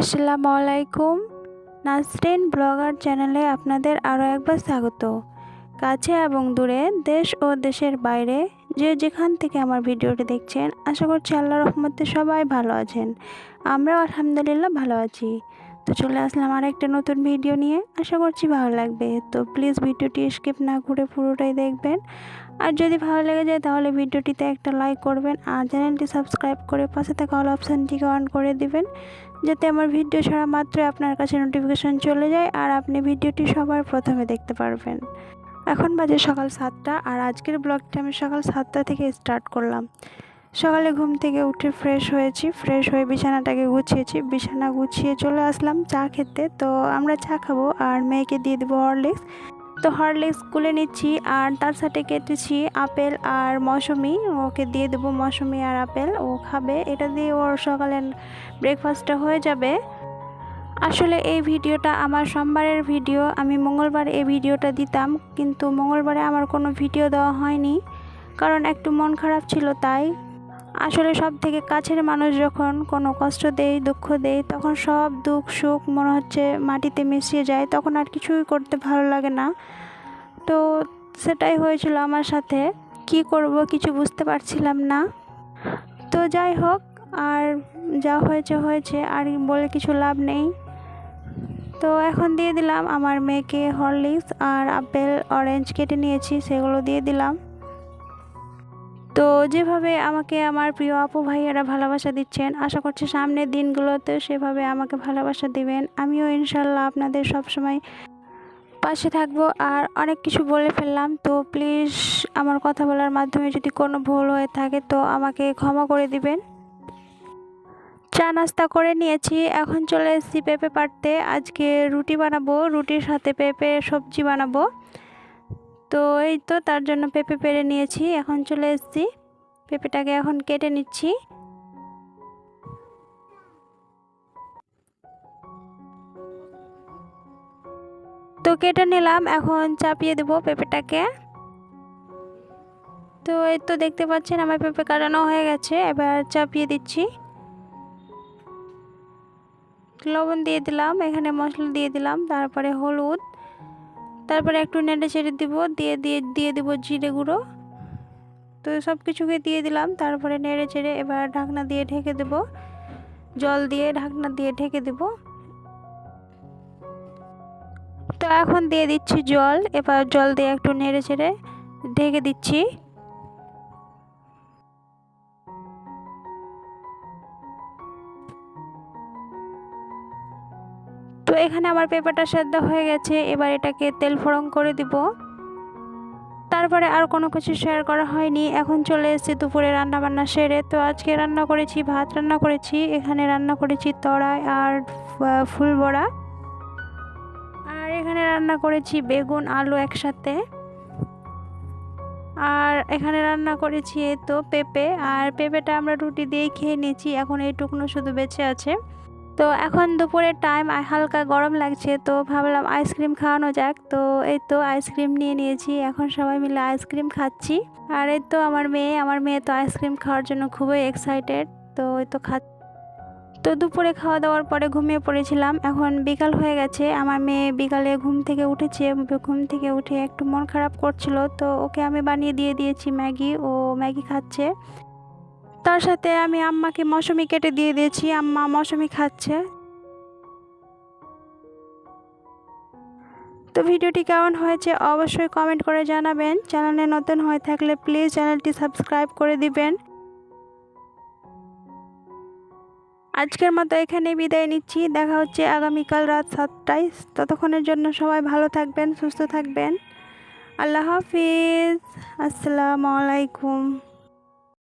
আসসালামু আলাইকুম নাসরিন ব্লগার চ্যানেলে আপনাদের আরও একবার স্বাগত। কাছে এবং দূরে দেশ ও দেশের বাইরে যে যেখান থেকে আমার ভিডিওটি দেখছেন, আশা করছি আল্লাহ রহমতে সবাই ভালো আছেন। আমরাও আলহামদুলিল্লাহ ভালো আছি। তো চলে আসলাম আর একটা নতুন ভিডিও নিয়ে। আশা করছি ভালো লাগবে। তো প্লিজ ভিডিওটি স্কিপ না করে পুরোটাই দেখবেন। আর যদি ভালো লেগে যায় তাহলে ভিডিওটিতে একটা লাইক করবেন আর চ্যানেলটি সাবস্ক্রাইব করে পাশে থাকা অল অপশানটিকে অন করে দিবেন। যাতে আমার ভিডিও ছাড়া মাত্রই আপনার কাছে নোটিফিকেশান চলে যায় আর আপনি ভিডিওটি সবার প্রথমে দেখতে পারবেন। এখন বাজে সকাল সাতটা আর আজকের ব্লগটা আমি সকাল সাতটা থেকে স্টার্ট করলাম। সকালে ঘুম থেকে উঠে ফ্রেশ হয়েছি ফ্রেশ হয়ে বিছানাটাকে গুছিয়েছি। বিছানা গুছিয়ে চলে আসলাম চা খেতে। তো আমরা চা খাব আর মেয়েকে দিয়ে দেবো হরলিক্স তো হরলিক্স গুলে নিচ্ছি আর তার সাথে কেটেছি আপেল আর মৌসুমি। ওকে দিয়ে দেবো মৌসুমি আর আপেল। ও খাবে। এটা দিয়ে ওর সকালের ব্রেকফাস্টটা হয়ে যাবে। আসলে এই ভিডিওটা আমার সোমবারের ভিডিও। আমি মঙ্গলবার এই ভিডিওটা দিতাম, কিন্তু মঙ্গলবারে আমার কোনো ভিডিও দেওয়া হয়নি। কারণ একটু মন খারাপ ছিল তাই। আসলে সব থেকে কাছের মানুষ যখন কোনো কষ্ট দেয়, দুঃখ দেয়, তখন সব দুঃখ সুখ মনে হচ্ছে মাটিতে মিশিয়ে যায়, তখন আর কিছুই করতে ভালো লাগে না। তো সেটাই হয়েছিল আমার সাথে। কি করব কিছু বুঝতে পারছিলাম না। তো যাই হোক, আর যা হয়েছে হয়েছে, আর বলে কিছু লাভ নেই। তো এখন দিয়ে দিলাম আমার মেয়েকে হরলিক্স আর আপেল অরেঞ্জ কেটে নিয়েছি, সেগুলো দিয়ে দিলাম। তো যেভাবে আমাকে আমার প্রিয় আপু ভাইয়ারা ভালোবাসা দিচ্ছেন, আশা করছি সামনের দিনগুলোতে সেভাবে আমাকে ভালোবাসা দিবেন। আমিও ইনশাল্লাহ আপনাদের সবসময় পাশে থাকব। আর অনেক কিছু বলে ফেললাম, তো প্লিজ আমার কথা বলার মাধ্যমে যদি কোনো ভুল হয়ে থাকে তো আমাকে ক্ষমা করে দিবেন। চা নাস্তা করে নিয়েছি, এখন চলে এসেছি পেঁপে পাড়তে। আজকে রুটি বানাবো, রুটির সাথে পেঁপে সবজি বানাবো। তো এই তো তার জন্য পেঁপে পেরে নিয়েছি, এখন চলে এসেছি। পেঁপেটাকে এখন কেটে নিচ্ছি। তো কেটে নিলাম, এখন চাপিয়ে দেবো পেঁপেটাকে। তো এই তো দেখতে পাচ্ছেন, আমার পেঁপে কাটানো হয়ে গেছে, এবার চাপিয়ে দিচ্ছি। লবণ দিয়ে দিলাম, এখানে মশলা দিয়ে দিলাম, তারপরে হলুদ। তারপরে একটু নেড়ে চেড়ে দিব, দিয়ে দিয়ে দিয়ে দিব জিরে গুঁড়ো। তো সব কিছুকে দিয়ে দিলাম, তারপরে নেড়ে চেড়ে এবার ঢাকনা দিয়ে ঢেকে দেব। জল দিয়ে ঢাকনা দিয়ে ঢেকে দেব। তো এখন দিয়ে দিচ্ছি জল, এবার জল দিয়ে একটু নেড়ে চেড়ে ঢেকে দিচ্ছি। এখানে আমার পেঁপেটা সেদ্ধ হয়ে গেছে, এবার এটাকে তেল ফোড়ন করে দিব। তারপরে আর কোনো কিছু শেয়ার করা হয়নি। এখন চলে এসেছি দুপুরে রান্না বান্না সেরে। তো আজকে রান্না করেছি ভাত, রান্না করেছি, এখানে রান্না করেছি তড়াই আর ফুল বড়া আর এখানে রান্না করেছি বেগুন, আলু একসাথে। আর এখানে রান্না করেছি এই তো পেঁপে। আর পেঁপেটা আমরা রুটি দিয়েই খেয়ে নিয়েছি, এখন এইটুকুনো শুধু বেঁচে আছে। তো এখন দুপুরের টাইম হালকা গরম লাগছে, তো ভাবলাম আইসক্রিম খাওয়ানো যাক। তো এই তো আইসক্রিম নিয়ে নিয়েছি, এখন সবাই মিলে আইসক্রিম খাচ্ছি। আর এই তো আমার মেয়ে আমার মেয়ে তো আইসক্রিম খাওয়ার জন্য খুবই এক্সাইটেড তো ওই তো খা তো দুপুরে খাওয়া দাওয়ার পরে ঘুমিয়ে পড়েছিলাম, এখন বিকাল হয়ে গেছে। আমার মেয়ে বিকালে ঘুম থেকে উঠেছে, ঘুম থেকে উঠে একটু মন খারাপ করছিল, তো ওকে আমি বানিয়ে দিয়ে দিয়েছি ম্যাগি, ও ম্যাগি খাচ্ছে। তার সাথে আমি আম্মাকে মৌসুমি কেটে দিয়ে দিয়েছি। আম্মা মৌসুমি খাচ্ছে। তো ভিডিওটি কেমন হয়েছে অবশ্যই কমেন্ট করে জানাবেন। চ্যানেলে নতুন হয়ে থাকলে প্লিজ চ্যানেলটি সাবস্ক্রাইব করে দিবেন। আজকের মতো এখানেই বিদায় নিচ্ছি। দেখা হচ্ছে আগামীকাল রাত সাতটায়। ততক্ষণের জন্য সবাই ভালো থাকবেন, সুস্থ থাকবেন। আল্লাহ হাফিজ। আসসালামু আলাইকুম।